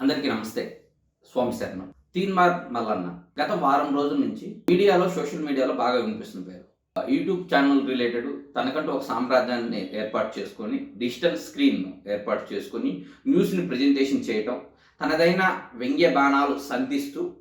అందరికీ నమస్తే. స్వామి శరణం. తీన్మార్ మల్లన్న. గత వారం రోజుల నుంచి మీడియాలో సోషల్ మీడియాలో బాగా వినిపిస్తుంది పేరు. యూట్యూబ్ ఛానల్ రిలేటెడ్ తనకంటూ ఒక సామ్రాజ్యాన్ని ఏర్పాటు చేసుకొని డిజిటల్ స్క్రీన్ ఏర్పాటు చేసుకొని న్యూస్ని ప్రజెంటేషన్ చేయటం తనదైన వ్యంగ్య బాణాలు సంధిస్తూ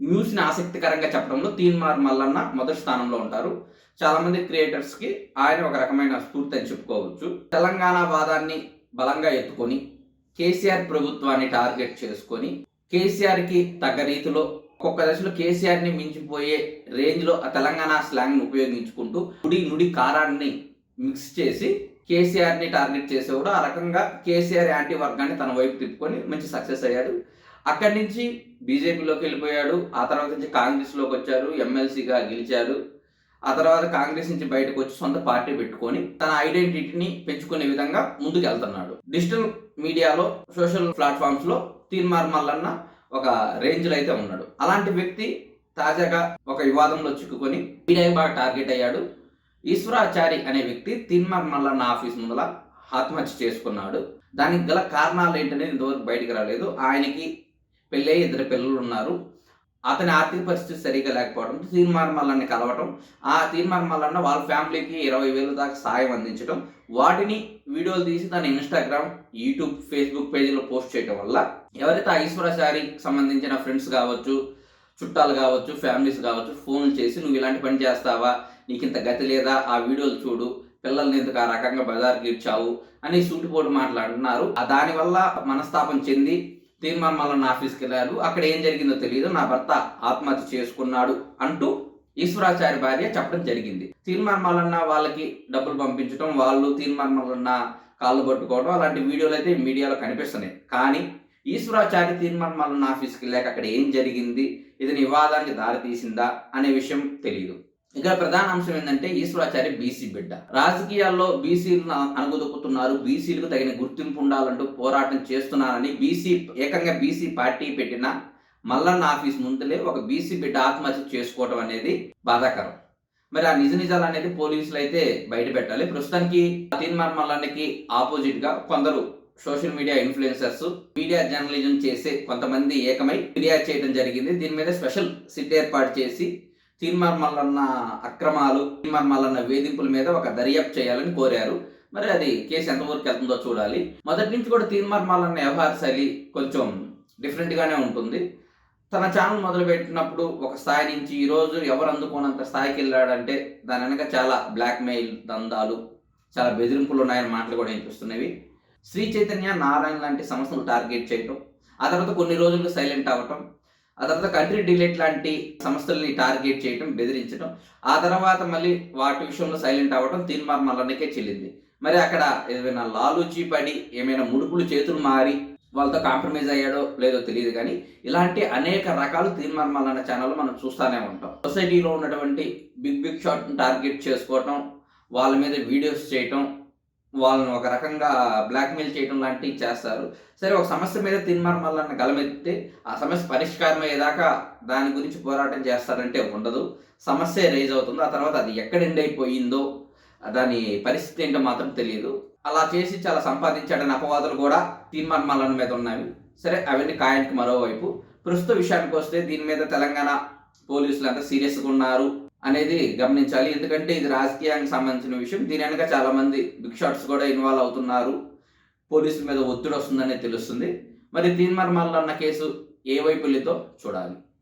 న్యూస్ని ఆసక్తికరంగా చెప్పడంలో తీన్మార్ మల్లన్న మొదటి స్థానంలో ఉంటారు. చాలామంది క్రియేటర్స్కి ఆయన ఒక రకమైన స్ఫూర్తి అని చెప్పుకోవచ్చు. తెలంగాణ వాదాన్ని బలంగా ఎత్తుకొని కేసీఆర్ ప్రభుత్వాన్ని టార్గెట్ చేసుకొని కేసీఆర్కి తగ్గ రీతిలో ఒక్కొక్క దశలో కేసీఆర్ని మించిపోయే రేంజ్లో ఆ తెలంగాణ స్లాంగ్ని ఉపయోగించుకుంటూ నుడి నుడి కారాన్ని మిక్స్ చేసి కేసీఆర్ని టార్గెట్ చేసేవాడు. ఆ రకంగా కేసీఆర్ యాంటీ వర్గాన్ని తన వైపు తిప్పుకొని మంచి సక్సెస్ అయ్యాడు. అక్కడి నుంచి బీజేపీలోకి వెళ్ళిపోయాడు. ఆ తర్వాత నుంచి కాంగ్రెస్లోకి వచ్చారు. ఎమ్మెల్సీగా గెలిచాడు ఆ తర్వాత కాంగ్రెస్ నుంచి బయటకు వచ్చి సొంత పార్టీ పెట్టుకొని తన ఐడెంటిటీని పెంచుకునే విధంగా ముందుకు వెళ్తున్నాడు డిజిటల్ మీడియాలో సోషల్ ప్లాట్ఫామ్స్లో తీర్మార్ మల్లన్న ఒక రేంజ్లో అయితే ఉన్నాడు. అలాంటి వ్యక్తి తాజాగా ఒక వివాదంలో చిక్కుకొని మీడియా బాగా టార్గెట్ అయ్యాడు. ఈశ్వరాచారి అనే వ్యక్తి తీన్మార్ మల్లన్న ఆఫీస్ ముందల ఆత్మహత్య చేసుకున్నాడు. దానికి గల కారణాలు ఏంటనేది ఇంతవరకు బయటికి రాలేదు. ఆయనకి పెళ్ళై ఇద్దరు పిల్లలు ఉన్నారు అతని ఆర్థిక పరిస్థితి సరిగా లేకపోవడం తీర్మార్ మల్లన్ని కలవటం ఆ తీర్మార్ మల్లన్న వాళ్ళ ఫ్యామిలీకి ఇరవై వేలు దాకా సాయం అందించడం వాటిని వీడియోలు తీసి తన ఇన్స్టాగ్రామ్ యూట్యూబ్ ఫేస్బుక్ పేజీలో పోస్ట్ చేయడం వల్ల ఎవరైతే ఆ ఈశ్వరాచారికి సంబంధించిన ఫ్రెండ్స్ కావచ్చు చుట్టాలు కావచ్చు ఫ్యామిలీస్ కావచ్చు ఫోన్లు చేసి నువ్వు ఇలాంటి పని చేస్తావా? నీకు ఇంత గతి లేదా? ఆ వీడియోలు చూడు. పిల్లల్ని ఎందుకు ఆ రకంగా బజార్కి ఇచ్చావు అని సూటిపోటు మాట్లాడుతున్నారు. దానివల్ల మనస్తాపం చెంది తీర్మాన్ మల్లన్న ఆఫీస్కి వెళ్ళారు అక్కడ ఏం జరిగిందో తెలియదు నా భర్త ఆత్మహత్య చేసుకున్నాడు అంటూ ఈశ్వరాచారి భార్య చెప్పడం జరిగింది. తీర్మాన్ వాళ్ళకి డబ్బులు పంపించడం వాళ్ళు తీర్మాన్ కాళ్ళు పట్టుకోవడం అలాంటి వీడియోలు అయితే మీడియాలో కనిపిస్తున్నాయి. కానీ ఈశ్వరాచారి తీర్మాన్ ఆఫీస్కి వెళ్ళాక అక్కడ ఏం జరిగింది? ఇది వివాదానికి దారి తీసిందా అనే విషయం తెలియదు ఇక్కడ ప్రధాన అంశం ఏంటంటే ఈశ్వరాచార్య బీసీ బిడ్డ. రాజకీయాల్లో బీసీలను అణగదొక్కుతున్నారు. బీసీలకు తగిన గుర్తింపు ఉండాలంటూ పోరాటం చేస్తున్నారని బీసీ ఏకంగా బీసీ పార్టీ పెట్టిన మల్లన్న ఆఫీస్ ముందులే ఒక బీసీ బిడ్డ ఆత్మహత్య చేసుకోవడం అనేది బాధాకరం. మరి ఆ నిజ నిజాలు అనేది పోలీసులు అయితే బయట పెట్టాలి. ప్రస్తుతానికి తీన్మార్ మల్లన్నకి ఆపోజిట్గా కొందరు social media influencers media journalism చేసే కొంతమంది ఏకమై ఫిర్యాదు చేయడం జరిగింది. దీని మీద స్పెషల్ సిట్ ఏర్పాటు చేసి తీన్మార్ మల్లన్న అక్రమాలు తీన్మార్ మల్లన్న వేధింపుల మీద ఒక దర్యాప్తు చేయాలని కోరారు. మరి అది కేసు ఎంతవరకు వెళ్తుందో చూడాలి. మొదటి నుంచి కూడా తీన్మార్ మల్లన్న వ్యవహార శైలి కొంచెం డిఫరెంట్గానే ఉంటుంది. తన ఛానల్ మొదలు పెట్టినప్పుడు ఒక స్థాయి నుంచి ఈరోజు ఎవరు అందుకోనంత స్థాయికి వెళ్ళాడంటే దాని వెనక చాలా బ్లాక్మెయిల్ దందాలు చాలా బెదిరింపులు ఉన్నాయని మాటలు కూడా వినిపిస్తున్నవి. శ్రీ చైతన్య నారాయణ లాంటి సంస్థలు టార్గెట్ చేయటం ఆ తర్వాత కొన్ని రోజులు సైలెంట్ అవ్వటం ఆ తర్వాత కంట్రీ డిలేట్ లాంటి సంస్థల్ని టార్గెట్ చేయటం బెదిరించడం ఆ తర్వాత మళ్ళీ వాటి విషయంలో సైలెంట్ అవ్వడం తీర్మార్ మల్లన్నకే చెల్లింది. మరి అక్కడ ఏదైనా లాలూచి పడి ఏమైనా ముడుపులు చేతులు మారి వాళ్ళతో కాంప్రమైజ్ అయ్యాడో లేదో తెలియదు కానీ ఇలాంటి అనేక రకాలు తీర్మార్ మల్లన్న ఛానల్ మనం చూస్తూనే ఉంటాం. సొసైటీలో ఉన్నటువంటి బిగ్ బిగ్ షాట్ టార్గెట్ చేసుకోవటం వాళ్ళ మీద వీడియోస్ చేయటం వాళ్ళని ఒక రకంగా బ్లాక్మెయిల్ చేయడం లాంటివి చేస్తారు. సరే ఒక సమస్య మీద తిన్మార్ మల్లన్న గలమెత్తితే ఆ సమస్య పరిష్కారం అయ్యేదాకా దాని గురించి పోరాటం చేస్తారంటే ఉండదు. సమస్య రైజ్ అవుతుంది. ఆ తర్వాత అది ఎక్కడ ఎండ్ అయిపోయిందో దాని పరిస్థితి ఏంటో మాత్రం తెలియదు. అలా చేసి చాలా సంపాదించాడని అపవాదులు కూడా తీన్మార్ మల్లన్న మీద ఉన్నాయి. సరే అవన్నీ కాయానికి మరోవైపు. ప్రస్తుత విషయానికి వస్తే దీని మీద తెలంగాణ పోలీసులు అంతా సీరియస్గా ఉన్నారు. అనేది గమనించాలి. ఎందుకంటే ఇది రాజకీయానికి సంబంధించిన విషయం. దీని వెనక చాలా మంది బిగ్ షాట్స్ కూడా ఇన్వాల్వ్ అవుతున్నారు. పోలీసుల మీద ఒత్తిడి వస్తుందనే తెలుస్తుంది. మరి తీన్ మర్మాల్లో ఉన్న కేసు ఏ వైపు చూడాలి.